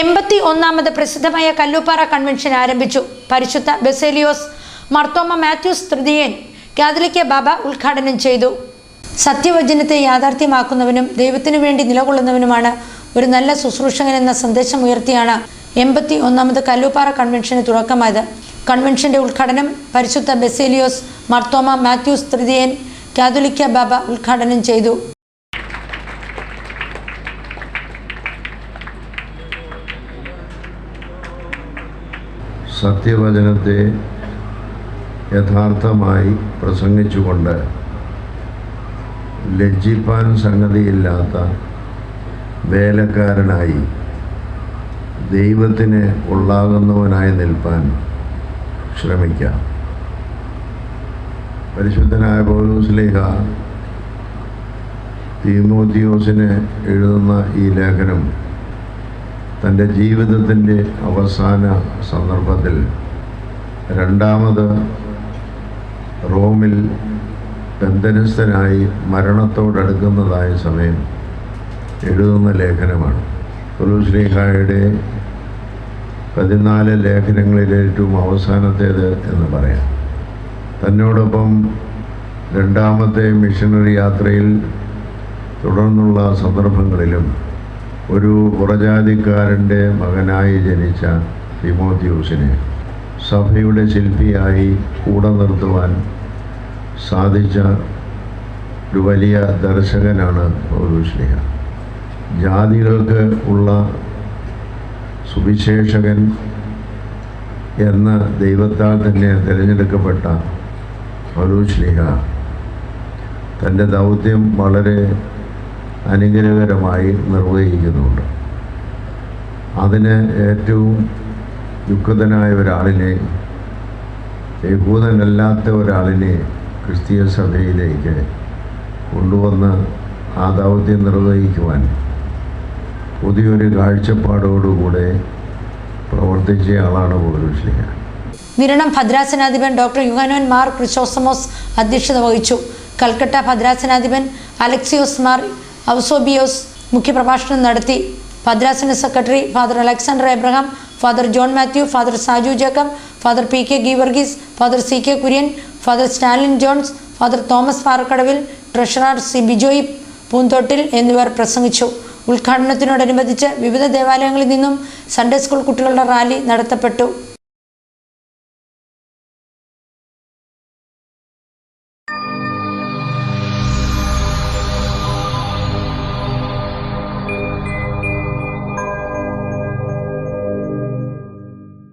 എൺപത്തി ഒന്നാമത് പ്രസിദ്ധമായ കല്ലൂപ്പാറ കൺവെൻഷൻ ആരംഭിച്ചു. പരിശുദ്ധ ബെസേലിയോസ് മർത്തോമ മാത്യൂസ് തൃതീയൻ കാതലിക്ക ബാബ ഉദ്ഘാടനം ചെയ്തു. സത്യവചനത്തെ യാഥാർത്ഥ്യമാക്കുന്നവനും ദൈവത്തിനു വേണ്ടി നിലകൊള്ളുന്നവനുമാണ് ഒരു നല്ല ശുശ്രൂഷകൻ എന്ന സന്ദേശം ഉയർത്തിയാണ് എൺപത്തി ഒന്നാമത് കല്ലൂപ്പാറ കൺവെൻഷന് തുടക്കമായത്. കൺവെൻഷന്റെ ഉദ്ഘാടനം പരിശുദ്ധ ബെസേലിയോസ് മർത്തോമ മാത്യൂസ് തൃതീയൻ കാതോലിക്ക ബാബ ഉദ്ഘാടനം ചെയ്തു. സത്യവചനത്തെ യഥാർത്ഥമായി പ്രസംഗിച്ചുകൊണ്ട് ലജ്ജിപ്പാൻ സംഗതിയില്ലാത്ത വേലക്കാരനായി ദൈവത്തിന് ഉള്ളാകുന്നവനായി നിൽപ്പാൻ ശ്രമിക്കാം. പരിശുദ്ധനായ പൗലൂസ്ലേഹ തീമോത്തിയോസിന് എഴുതുന്ന ഈ ലേഖനം തന്റെ ജീവിതത്തിന്റെ അവസാന സന്ദർഭത്തിൽ രണ്ടാമത് റോമിൽ ബന്ധനസ്ഥനായി മരണത്തോടടുക്കുന്നതായ സമയം എഴുതുന്ന ലേഖനമാണ്. പുലുശ്രീഹായുടെ പതിനാല് ലേഖനങ്ങളിൽ ഏറ്റവും അവസാനത്തേത് എന്ന് പറയാം. തന്നോടൊപ്പം രണ്ടാമത്തെ മിഷണറി യാത്രയിൽ തുടർന്നുള്ള സന്ദർഭങ്ങളിലും ഒരു പുറജാതിക്കാരന്റെ മകനായി ജനിച്ച തിമോത്യൂസിനെ സഭയുടെ ശില്പിയായി കൂടെ നിർത്തുവാൻ സാധിച്ച ഒരു വലിയ ദർശകനാണ് പൗരുഷ്ലിഹ ജാതികൾക്ക് ഉള്ള സുവിശേഷകൻ എന്ന ദൈവത്താൽ തന്നെ തിരഞ്ഞെടുക്കപ്പെട്ട പൗരുഷ്ലിഹ തന്റെ ദൗത്യം വളരെ അനുഗ്രഹകരമായി നിർവഹിക്കുന്നുണ്ട്. അതിന് ഏറ്റവും ദുഃഖിതനായ ഒരാളിനെ യഹൂദനല്ലാത്ത ഒരാളിനെ ക്രിസ്തീയ സഭയിലേക്ക് കൊണ്ടുവന്ന് ആ ദൗത്യം നിർവഹിക്കുവാൻ പുതിയൊരു കാഴ്ചപ്പാടോടുകൂടെ പ്രവർത്തിച്ച ആളാണ് പൗരുഷ്ലിക വിരണം ഭദ്രാസനാധിപൻ ഡോക്ടർ യുഹാനോൻ മാർ ക്രിസോസമോസ് അധ്യക്ഷത വഹിച്ചു. കൽക്കട്ട ഭദ്രാസനാധിപൻ അലക്സിയോസ് മാർ ഔസോബിയോസ് മുഖ്യപ്രഭാഷണം നടത്തി. ഭദ്രാസന secretary father Alexander Abraham father John Mathew father Saju Jacob father P K Geevarghese father C K Kurian father Stalin Johns father Thomas Parakkadavil treasurer C Bijoy Poonthottil എന്നിവർ പ്രസംഗിച്ചു. ഉദ്ഘാടനത്തിനോടനുബന്ധിച്ച് വിവിധ ദേവാലയങ്ങളിൽ നിന്നും സൺഡേ സ്കൂൾ കുട്ടികളുടെ റാലി നടത്തപ്പെട്ടു.